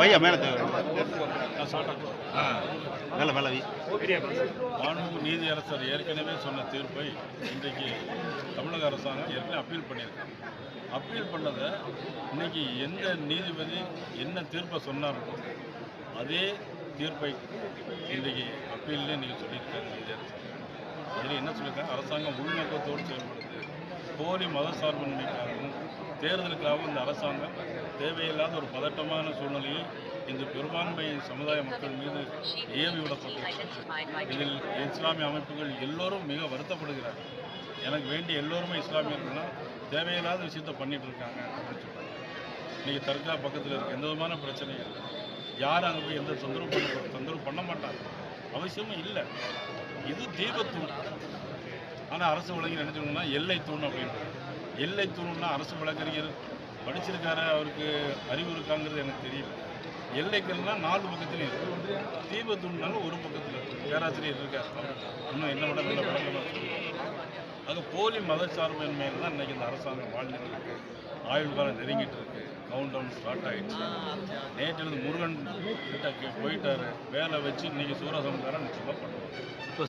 வையா மேலே மேலே மேலே வை. மாண்பு நீதியரசர் ஏற்கனவே சொன்ன தீர்ப்பை இன்றைக்கு தமிழக அரசாங்கம் ஏற்கனவே அப்பீல் பண்ணியிருக்காங்க. அப்பீல் பண்ணதை இன்னைக்கு எந்த நீதிபதி என்ன தீர்ப்பை சொன்னாரோ அதே தீர்ப்பை இன்றைக்கு அப்பீல்லே நீங்கள் சொல்லியிருக்காங்க நீதியரசர் அதில் என்ன சொல்லியிருக்காங்க? அரசாங்கம் உள்நோக்கத்தோடு செயல்படுது. போலி மத சார்பின்மைக்காகவும் தேர்தலுக்காகவும் இந்த அரசாங்கம் தேவையில்லாத ஒரு பதட்டமான சூழ்நிலையை இந்த பெரும்பான்மை சமுதாய மக்கள் மீது ஏவிவிடப்பட்டிருக்கிறது இதில் இஸ்லாமிய அமைப்புகள் எல்லோரும் மிக வருத்தப்படுகிறார்கள். எனக்கு வேண்டிய எல்லோருமே இஸ்லாமியர்கள்லாம் தேவையில்லாத விஷயத்த பண்ணிட்டு இருக்காங்க அப்படின்னு சொல்றாங்க. இன்னைக்கு தர்கா பக்கத்தில் இருக்க. எந்த விதமான பிரச்சனையும் இல்லை. யாரும் அங்கே போய் எந்த தொந்தரவு பண்ண தொந்தரவு பண்ண மாட்டாங்க. அவசியமும் இல்லை. இது தீபத்தூண் ஆனால் அரசு வழங்கி நினைச்சோம்னா எல்லை தூண் அப்படின்னு. எல்லை தூணுன்னா அரசு வழக்கறிஞர் படிச்சிருக்காரு? அவருக்கு அறிவு இருக்காங்கிறது எனக்கு தெரியல. எல்லைக்கள்னா நாலு பக்கத்துலையும் இருக்கு. தீபத்தூண்னாலும் ஒரு பக்கத்தில் பேராசிரியர் இருக்கார். இன்னும் என்ன விட நல்ல விளக்கமாக அது போலி மதச்சார்பின்மையில் தான் இன்னைக்கு இந்த அரசாங்கம் வாழ்ந்துட்டு இருக்கு. ஆயுள் காலம் நெருங்கிட்டு இருக்கு. கவுண்ட் டவுன் ஸ்டார்ட் ஆகிடுச்சு நேற்று முருகன் கிட்ட போயிட்டாரு. வேலை வச்சு இன்றைக்கி சூரசம்காரன் நிச்சயமாக பண்ணுவாங்க